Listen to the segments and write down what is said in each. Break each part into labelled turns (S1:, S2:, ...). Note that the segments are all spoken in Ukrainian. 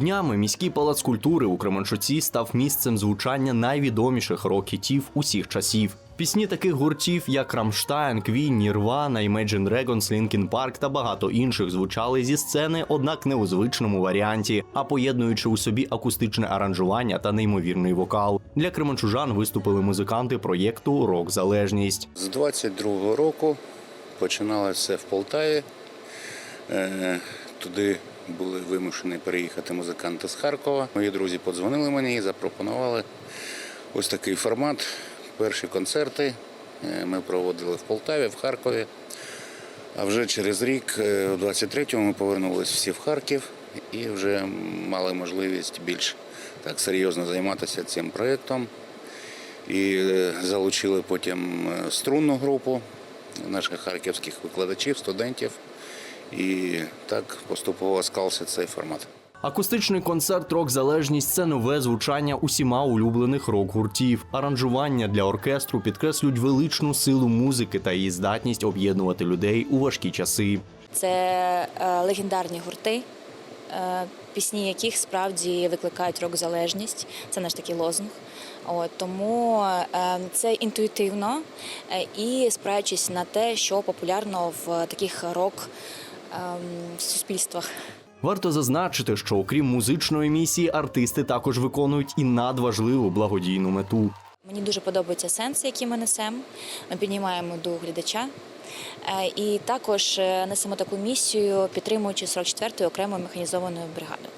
S1: Днями міський палац культури у Кременчуці став місцем звучання найвідоміших рок-хітів усіх часів. Пісні таких гуртів, як Рамштайн, Квін, Нірвана, Imagine Dragons, Linkin Park та багато інших звучали зі сцени, однак не у звичному варіанті, а поєднуючи у собі акустичне аранжування та неймовірний вокал. Для кременчужан виступили музиканти проєкту Рок Залежність.
S2: З 22-го року починалося все в Полтаві. Е, Туди були вимушені переїхати музиканти з Харкова. Мої друзі подзвонили мені і запропонували ось такий формат. Перші концерти е, ми проводили в Полтаві, в Харкові. А вже через рік, е, у 23-му, ми повернулися всі в Харків і вже мали можливість більш так серйозно займатися цим проєктом. І е, залучили потім е, струнну групу наших харківських викладачів, студентів. І так поступово склався цей формат.
S1: Акустичний концерт Рок Залежність це нове звучання усіма улюблених рок-гуртів. Аранжування для оркестру підкреслюють величну силу музики та її здатність об'єднувати людей у важкі часи.
S3: Це е, легендарні гурти, е, пісні яких справді викликають рок-залежність. Це наш такий лозунг. От, тому е, це інтуїтивно е, і спираючись на те, що популярно в таких рок ем, суспільствах.
S1: Варто зазначити, що окрім музичної місії, артисти також виконують і надважливу благодійну мету.
S3: Мені дуже подобаються сенси, які ми несемо. Ми піднімаємо дух глядача. Е, І також е, несемо таку місію, підтримуючи 44-ю окремою механізованою бригадою.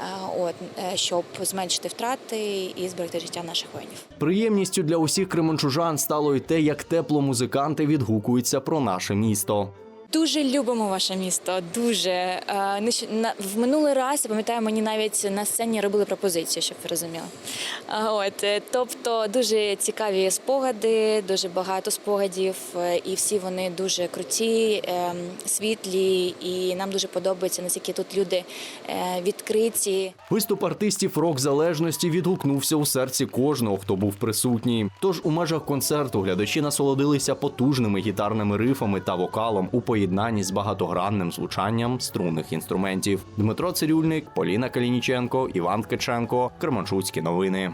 S3: Е, От, щоб зменшити втрати і зберегти життя наших воїнів.
S1: Приємністю для усіх кременчужан стало й те, як тепло музиканти відгукуються про наше місто.
S3: Дуже любимо ваше місто. Дуже Е, в минулий раз я пам'ятаю, мені навіть на сцені робили пропозицію, щоб ви розуміли. От е, тобто дуже цікаві спогади, дуже багато спогадів, е, і всі вони дуже круті, е, світлі. І нам дуже подобається, наскільки тут люди е, відкриті.
S1: Виступ артистів рок залежності відгукнувся у серці кожного, хто був присутній. Тож у межах концерту глядачі насолодилися потужними гітарними рифами та вокалом у поєднанні з багатогранним звучанням струнних інструментів. Дмитро Цирюльник, Поліна Калініченко, Іван Ткаченко, Кременчуцькі новини.